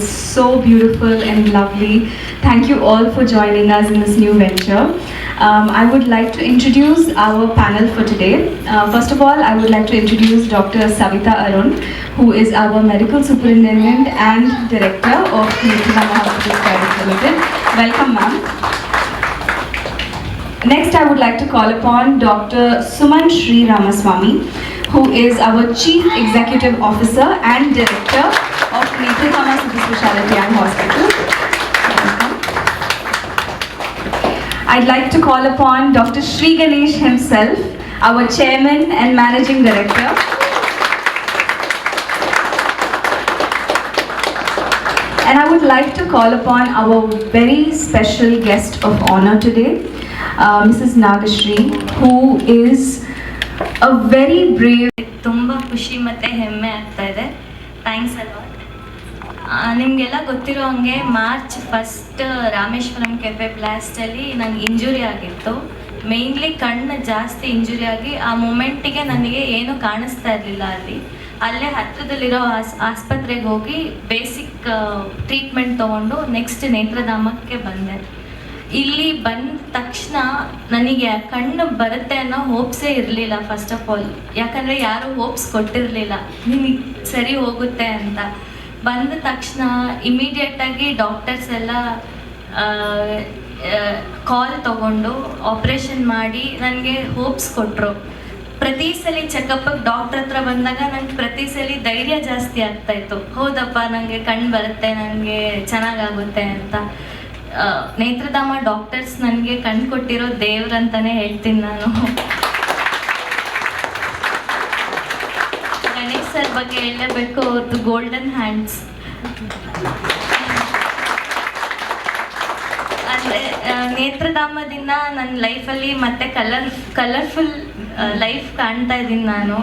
So beautiful and lovely. Thank you all for joining us in this new venture. Um, I would like to introduce our panel for today. Uh, first of all, I would like to introduce Dr. Savita Arun, who is our medical superintendent and director of Nityanama Hospitals Private Limited. Welcome, ma'am. Next, I would like to call upon Dr. Suman Sri Ramaswamy, who is our Chief Executive Officer and Director of Netrathama Super Speciality and Hospital. Welcome. I'd like to call upon Dr. Sri Ganesh himself, our Chairman and Managing Director. And I would like to call upon our very special guest of honor today, uh, Mrs. Nagashri, who is a very brave ತುಂಬ ಖುಷಿ ಮತ್ತು ಹೆಮ್ಮೆ ಆಗ್ತಾ ಇದೆ thanks a lot ನಿಮಗೆಲ್ಲ ಗೊತ್ತಿರೋ ಹಂಗೆ March first Rameshwaram cafe ಬ್ಲಾಸ್ಟಲ್ಲಿ ನಂಗೆ ಇಂಜುರಿ ಆಗಿತ್ತು. ಮೇಯ್ನ್ಲಿ ಕಣ್ಣು ಜಾಸ್ತಿ ಇಂಜುರಿ ಆಗಿ ಆ ಮೂಮೆಂಟಿಗೆ ನನಗೆ ಏನು ಕಾಣಿಸ್ತಾ ಇರಲಿಲ್ಲ ಅಲ್ಲಿ. ಅಲ್ಲೇ ಹತ್ತಿರದಲ್ಲಿರೋ ಆಸ್, ಆಸ್ಪತ್ರೆಗೆ ಹೋಗಿ ಬೇಸಿಕ್ ಟ್ರೀಟ್ಮೆಂಟ್ ತೊಗೊಂಡು ನೆಕ್ಸ್ಟ್ ನೇತ್ರಧಾಮಕ್ಕೆ ಬಂದೆ. ಇಲ್ಲಿ ಬಂದ ತಕ್ಷಣ ನನಗೆ ಕಣ್ಣು ಬರುತ್ತೆ ಅನ್ನೋ ಹೋಪ್ಸೇ ಇರಲಿಲ್ಲ ಫಸ್ಟ್ ಆಫ್ ಆಲ್ ಯಾಕಂದರೆ ಯಾರು ಹೋಪ್ಸ್ ಕೊಟ್ಟಿರಲಿಲ್ಲ. ನಿಮಗೆ ಸರಿ ಹೋಗುತ್ತೆ ಅಂತ. ಬಂದ ತಕ್ಷಣ ಇಮಿಡಿಯೇಟಾಗಿ ಡಾಕ್ಟರ್ಸ್ ಎಲ್ಲ ಕಾಲ್ ತಗೊಂಡು ಆಪ್ರೇಷನ್ ಮಾಡಿ ನನಗೆ ಹೋಪ್ಸ್ ಕೊಟ್ಟರು ಪ್ರತಿ ಸಲ ಚೆಕಪ್ ಡಾಕ್ಟ್ರ್ ಹತ್ರ ಬಂದಾಗ ನಂಗೆ ಪ್ರತಿ ಸಲ ಧೈರ್ಯ ಜಾಸ್ತಿ ಆಗ್ತಾ ಇತ್ತು. ಹೌದಪ್ಪ ನನಗೆ ಕಣ್ಣು ಬರುತ್ತೆ ನನಗೆ ಚೆನ್ನಾಗಾಗುತ್ತೆ ಅಂತ. ನೇತ್ರಧಾಮ ಡಾಕ್ಟರ್ಸ್ ನನಗೆ ಕಣ್ಣು ಕೊಟ್ಟಿರೋ ದೇವ್ರಂತಾನೆ ಹೇಳ್ತೀನಿ ನಾನು ಗಣೇಶ್ ಸರ್ ಬಗ್ಗೆ ಹೇಳಬೇಕು ಅವ್ರದ್ದು ಗೋಲ್ಡನ್ ಹ್ಯಾಂಡ್ಸ್ ಅಂದರೆ ನೇತ್ರಧಾಮದಿಂದ ನನ್ನ ಲೈಫಲ್ಲಿ ಮತ್ತೆ ಕಲರ್ ಕಲರ್ಫುಲ್ ಲೈಫ್ ಕಾಣ್ತಾ ಇದ್ದೀನಿ ನಾನು.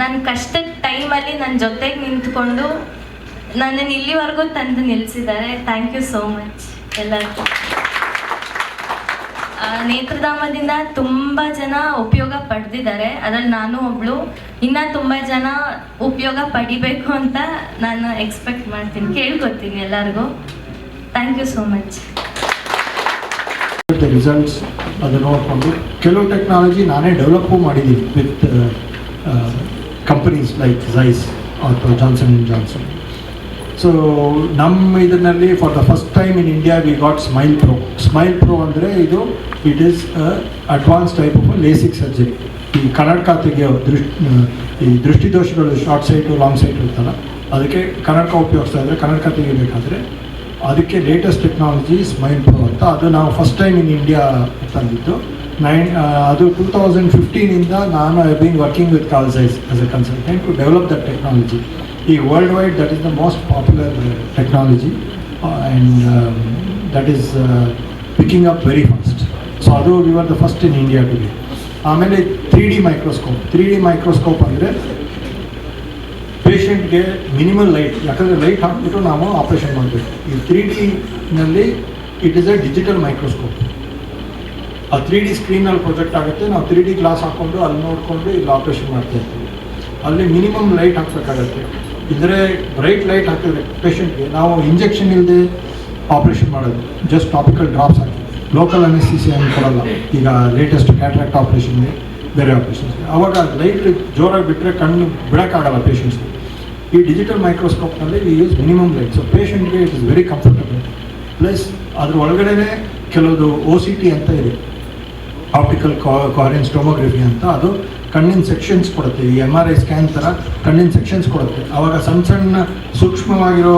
ನನ್ನ ಕಷ್ಟದ ಟೈಮಲ್ಲಿ ನನ್ನ ಜೊತೆಗೆ ನಿಂತ್ಕೊಂಡು ನನ್ನನ್ನು ಇಲ್ಲಿವರೆಗೂ ತಂದು ನಿಲ್ಲಿಸಿದ್ದಾರೆ ಥ್ಯಾಂಕ್ ಯು ಸೋ ಮಚ್ ಎಲ್ಲರಿಗೂ. ನೇತ್ರಧಾಮದಿಂದ ತುಂಬ ಜನ ಉಪಯೋಗ ಪಡೆದಿದ್ದಾರೆ. ಅದರಲ್ಲಿ ನಾನು ಒಬ್ಳು. ಇನ್ನ ತುಂಬ ಜನ ಉಪಯೋಗ ಪಡಿಬೇಕು ಅಂತ ನಾನು ಎಕ್ಸ್ಪೆಕ್ಟ್ ಮಾಡ್ತೀನಿ. ಕೇಳ್ಕೊತೀನಿ ಎಲ್ಲರಿಗೂ. Thank you so much results ಅದು ನೋಡಿಕೊಂಡು ಕೆಲವು ಟೆಕ್ನಾಲಜಿ ನಾನೇ ಡೆವಲಪ್ಪು ಮಾಡಿದ್ದೀನಿ ವಿತ್ ಕಂಪನೀಸ್ ಲೈಕ್ ಝೈಸ್ ಅಥವಾ ಜಾನ್ಸನ್ ಜಾನ್ಸನ್ ಸೊ ನಮ್ಮ ಇದರಲ್ಲಿ for the first time in India we got smile pro smile pro ಅಂದರೆ ಇದು it is advance type of LASIK surgery ಈ ಕನ್ನಡಕ ತೆಗೆಯೋ ದೃಷ್ಟಿ, ಈ ದೃಷ್ಟಿದೋಷಗಳು ಶಾರ್ಟ್ ಸೈಟು ಲಾಂಗ್ ಸೈಟ್ ಇರ್ತಲ್ಲ ಅದಕ್ಕೆ ಕನ್ನಡಕ ಉಪಯೋಗಿಸ್ತಾ ಇದ್ದರೆ ಕನ್ನಡಕ ತೆಗಿಬೇಕಾದ್ರೆ ಅದಕ್ಕೆ ಲೇಟೆಸ್ಟ್ ಟೆಕ್ನಾಲಜಿ ಸ್ಮೈಲ್ ಪ್ರೋ ಅಂತ. ಅದು ನಾವು ಫಸ್ಟ್ ಟೈಮ್ ಇನ್ ಇಂಡಿಯಾ ತಂದಿದ್ದು. ನೈನ್ ಅದು ಟೂ ತೌಸಂಡ್ ಫಿಫ್ಟೀನಿಂದ ನಾನು I been working with Carl Zeiss as a consultant to develop that technology ಈ world wide that is the most popular technology and that is picking up very fast so ಅದು we are the first in India today ಆಮೇಲೆ three D microscope three D microscope ಅಂದರೆ ಪೇಷಂಟ್ಗೆ minimal light ಯಾಕಂದರೆ light ಹಾಕ್ಬಿಟ್ಟು ನಾವು operation ಮಾಡಬೇಕು. ಈ three ಡಿನಲ್ಲಿ it is a digital microscope ಆ ತ್ರೀ ಡಿ ಸ್ಕ್ರೀನಲ್ಲಿ ಪ್ರೊಜೆಕ್ಟ್ ಆಗುತ್ತೆ, ನಾವು ತ್ರೀ ಡಿ ಗ್ಲಾಸ್ ಹಾಕ್ಕೊಂಡು ಅಲ್ಲಿ ನೋಡಿಕೊಂಡು ಇಲ್ಲಿ ಆಪ್ರೇಷನ್ ಮಾಡ್ತಾ ಇರ್ತೀವಿ. ಅಲ್ಲಿ ಮಿನಿಮಮ್ ಲೈಟ್ ಹಾಕಬೇಕಾಗತ್ತೆ. ಇದ್ರೆ ಬ್ರೈಟ್ ಲೈಟ್ ಹಾಕಿದ್ರೆ ಪೇಷಂಟ್ಗೆ ನಾವು ಇಂಜೆಕ್ಷನ್ ಇಲ್ಲದೆ ಆಪ್ರೇಷನ್ ಮಾಡೋದು. ಜಸ್ಟ್ ಟಾಪಿಕಲ್ ಡ್ರಾಪ್ಸ್ ಹಾಕಿ. ಲೋಕಲ್ ಅನೆಸ್ಟಿಸಿ ಅಂತ ಕೊಡಲ್ಲ. ಈಗ ಲೇಟೆಸ್ಟ್ ಕ್ಯಾಟ್ರಾಕ್ಟ್ ಆಪ್ರೇಷನ್ಗೆ ಬೇರೆ ಆಪ್ರೇಷನ್ಸ್ಗೆ ಅವಾಗ ಲೈಟ್ ಜೋರಾಗಿ ಬಿಟ್ಟರೆ ಕಣ್ಣು ಬಿಡೋಕ್ಕಾಗಲ್ಲ ಪೇಷಂಟ್ಸ್ಗೆ ಈ digital ಮೈಕ್ರೋಸ್ಕೋಪ್ನಲ್ಲಿ we use minimum light so ಪೇಷಂಟ್ಗೆ it is very comfortable plus ಅದ್ರ ಒಳಗಡೆನೇ ಕೆಲವೊಂದು ಒ ಸಿ ಟಿ ಅಂತ ಇದೆ. ಆಪ್ಟಿಕಲ್ ಕಾರಿನ್ ಸ್ಟೋಮೋಗ್ರಫಿ ಅಂತ. ಅದು ಕಣ್ಣಿನ ಸೆಕ್ಷನ್ಸ್ ಕೊಡುತ್ತೆ. ಈ ಎಂ ಆರ್ ಐ ಸ್ಕ್ಯಾನ್ ಥರ ಕಣ್ಣಿನ ಸೆಕ್ಷನ್ಸ್ ಕೊಡುತ್ತೆ. ಆವಾಗ ಸಣ್ಣ ಸಣ್ಣ ಸೂಕ್ಷ್ಮವಾಗಿರೋ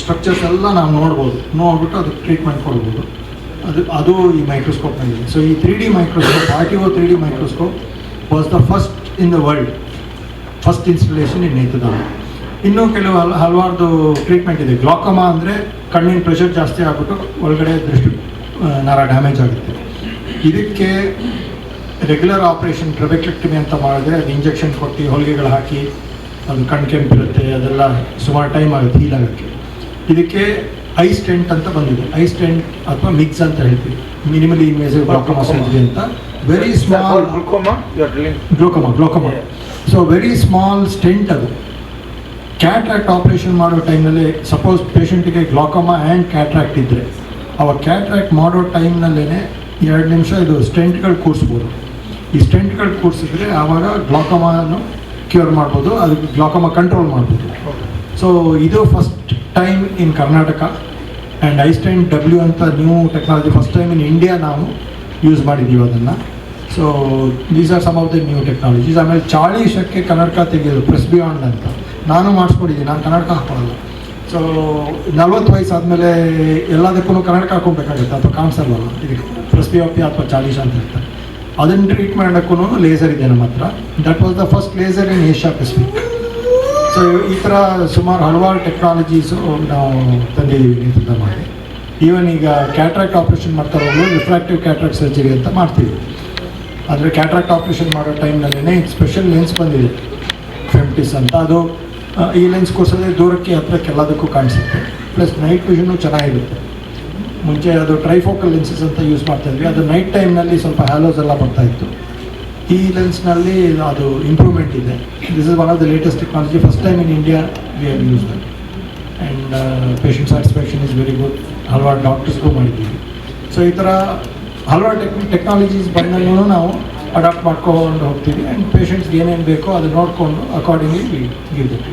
ಸ್ಟ್ರಕ್ಚರ್ಸ್ ಎಲ್ಲ ನಾವು ನೋಡ್ಬೋದು. ನೋಡ್ಬಿಟ್ಟು ಅದಕ್ಕೆ ಟ್ರೀಟ್ಮೆಂಟ್ ಕೊಡ್ಬೋದು. ಅದು ಅದು ಈ ಮೈಕ್ರೋಸ್ಕೋಪ್ನಲ್ಲಿದೆ ಸೊ ಈ three D microscope Artevo three D microscope was the first in the world first installation in ನೇತದ ಇನ್ನೂ ಕೆಲವು ಹಲ, ಹಲವಾರ್ದು ಟ್ರೀಟ್ಮೆಂಟ್ ಇದೆ. ಗ್ಲಾಕಮಾ ಅಂದರೆ ಕಣ್ಣಿನ ಪ್ರೆಷರ್ ಜಾಸ್ತಿ ಆಗ್ಬಿಟ್ಟು ಒಳಗಡೆ ದೃಷ್ಟಿ ನರ ಡ್ಯಾಮೇಜ್ ಆಗುತ್ತೆ. ಇದಕ್ಕೆ ರೆಗ್ಯುಲರ್ ಆಪ್ರೇಷನ್ ಟ್ರೆಬೆಕ್ಲೆಕ್ಟಮಿ ಅಂತ ಮಾಡಿದ್ರೆ ಅದು ಇಂಜೆಕ್ಷನ್ ಕೊಟ್ಟು ಹೊಲಿಗೆಗಳು ಹಾಕಿ ಅದು ಕಣ್ಣು ಕೆಂಪಿರುತ್ತೆ ಅದೆಲ್ಲ ಸುಮಾರು ಟೈಮ್ ಆಗುತ್ತೆ ಹೀಲ್ ಆಗೋಕ್ಕೆ ಇದಕ್ಕೆ ಐ ಸ್ಟೆಂಟ್ ಅಂತ ಬಂದಿದೆ. ಐ ಸ್ಟೆಂಟ್ ಅಥವಾ ಮಿಕ್ಸ್ ಅಂತ ಹೇಳ್ತೀವಿ. ಮಿನಿಮಲಿ ಇನ್ವೇಸಿವ್ ಗ್ಲಾಕೋಮಾ ಸರ್ಜರಿ ಅಂತ. Very small glaucoma glaucoma so very small stent ಅದು. ಕ್ಯಾಟ್ರಾಕ್ಟ್ ಆಪರೇಷನ್ ಮಾಡೋ ಟೈಮ್ನಲ್ಲಿ ಸಪೋಸ್ ಪೇಷಂಟಿಗೆ ಗ್ಲಾಕೋಮಾ ಆ್ಯಂಡ್ ಕ್ಯಾಟ್ರಾಕ್ಟ್ ಇದ್ದರೆ ಅವಾಗ ಕ್ಯಾಟ್ರಾಕ್ಟ್ ಮಾಡೋ ಟೈಮ್ನಲ್ಲೇ ಎರಡು ನಿಮಿಷ ಇದು ಸ್ಟೆಂಟ್ಗಳು ಕೂರಿಸ್ಬೋದು. ಈ ಸ್ಟೆಂಟ್ಗಳು ಕೂರಿಸಿದ್ರೆ ಆವಾಗ ಗ್ಲಾಕಮಾನು ಕ್ಯೂರ್ ಮಾಡ್ಬೋದು ಅದಕ್ಕೆ ಗ್ಲಾಕಮ ಕಂಟ್ರೋಲ್ ಮಾಡ್ಬೋದು. ಸೊ ಇದು first time in Karnataka and iStent W ಅಂತ new technology first time in India ನಾವು ಯೂಸ್ ಮಾಡಿದ್ದೀವಿ ಅದನ್ನು. So these are some of the new technologies ಆಮೇಲೆ ಶಕ್ಕೆ ಕನ್ನಡಕ ತೆಗೆಯೋದು ಪ್ರೆಸ್ ಬಿಯಾಂಡ್ ಅಂತ. ನಾನು ಮಾಡಿಸ್ಕೊಂಡಿದ್ದೀನಿ ನಾನು ಕನ್ನಡಕ ಹಾಕೊಳ್ಳಲ್ಲ. ಸೊ ನಲ್ವತ್ತು ವಯಸ್ಸಾದಮೇಲೆ ಎಲ್ಲದಕ್ಕೂ ಕನ್ನಡಕ ಹಾಕೊಬೇಕಾಗುತ್ತೆ ಅಥವಾ ಕಾಣಿಸಲ್ವಲ್ಲ? ಇದಕ್ಕೆ ಪ್ರೆಸ್ ಬಿ ಅಥವಾ ಚಾಳಿಶಾ ಅಂತ ಇರ್ತಾರೆ. ಅದನ್ನು ಟ್ರೀಟ್ ಮಾಡೋಕ್ಕೂ ಲೇಸರ್ ಇದೆ ನಮ್ಮ ಹತ್ರ. That was the first laser in Asia Pacific so ಈ ಥರ ಸುಮಾರು ಹಲವಾರು ಟೆಕ್ನಾಲಜೀಸು ನಾವು ತಂದಿದ್ದೀವಿ ನಿಂತಿದ್ದ ಮಾಡಿ. ಈವನ್ ಈಗ ಕ್ಯಾಟ್ರಾಕ್ಟ್ ಆಪ್ರೇಷನ್ ಮಾಡ್ತಾ ಹೋಗಲು ರಿಫ್ರಾಕ್ಟಿವ್ ಕ್ಯಾಟ್ರಾಕ್ಟ್ ಸರ್ಜರಿ ಅಂತ ಮಾಡ್ತೀವಿ ಆದರೆ ಕ್ಯಾಟ್ರಾಕ್ಟ್ ಆಪ್ರೇಷನ್ ಮಾಡೋ ಟೈಮ್ನಲ್ಲೇ ಸ್ಪೆಷಲ್ ಲೆನ್ಸ್ ಬಂದಿದೆ. ಫೆಮ್ಟಿಸ್ ಅಂತ. ಅದು ಈ ಲೆನ್ಸ್ ಕೋರ್ಸಲ್ಲಿ ದೂರಕ್ಕೆ ಹತ್ರಕ್ಕೆ ಎಲ್ಲದಕ್ಕೂ ಕಾಣಿಸುತ್ತೆ. ಪ್ಲಸ್ ನೈಟ್ ವಿಷನು ಚೆನ್ನಾಗಿರುತ್ತೆ. ಮುಂಚೆ ಅದು ಟ್ರೈಫೋಕಲ್ ಲೆನ್ಸಸ್ ಅಂತ ಯೂಸ್ ಮಾಡ್ತಾಯಿದ್ವಿ ಅದು ನೈಟ್ ಟೈಮ್ನಲ್ಲಿ ಸ್ವಲ್ಪ ಹ್ಯಾಲೋಸ್ ಎಲ್ಲ ಬರ್ತಾ ಇತ್ತು. ಈ ಲೆನ್ಸ್ನಲ್ಲಿ ಅದು ಇಂಪ್ರೂವ್ಮೆಂಟ್ ಇದೆ. This is one of the latest technology first time in India we are use that and patient satisfaction is very good ಹಲವಾರು ಡಾಕ್ಟರ್ಸ್ಗೂ ಮಾಡಿದ್ದೀವಿ. ಸೊ ಈ ಥರ ಹಲವಾರು ಟೆಕ್ ಟೆಕ್ನಾಲಜೀಸ್ ಬಂದಲ್ಲೂ ನಾವು ಅಡಾಪ್ಟ್ ಮಾಡ್ಕೊಂಡು ಹೋಗ್ತೀವಿ. ಆ್ಯಂಡ್ ಪೇಷಂಟ್ಸ್ಗೆ ಏನೇನು ಬೇಕೋ ಅದು ನೋಡಿಕೊಂಡು ಅಕಾರ್ಡಿಂಗ್ಲಿ ಗಿವ್ ದಟ್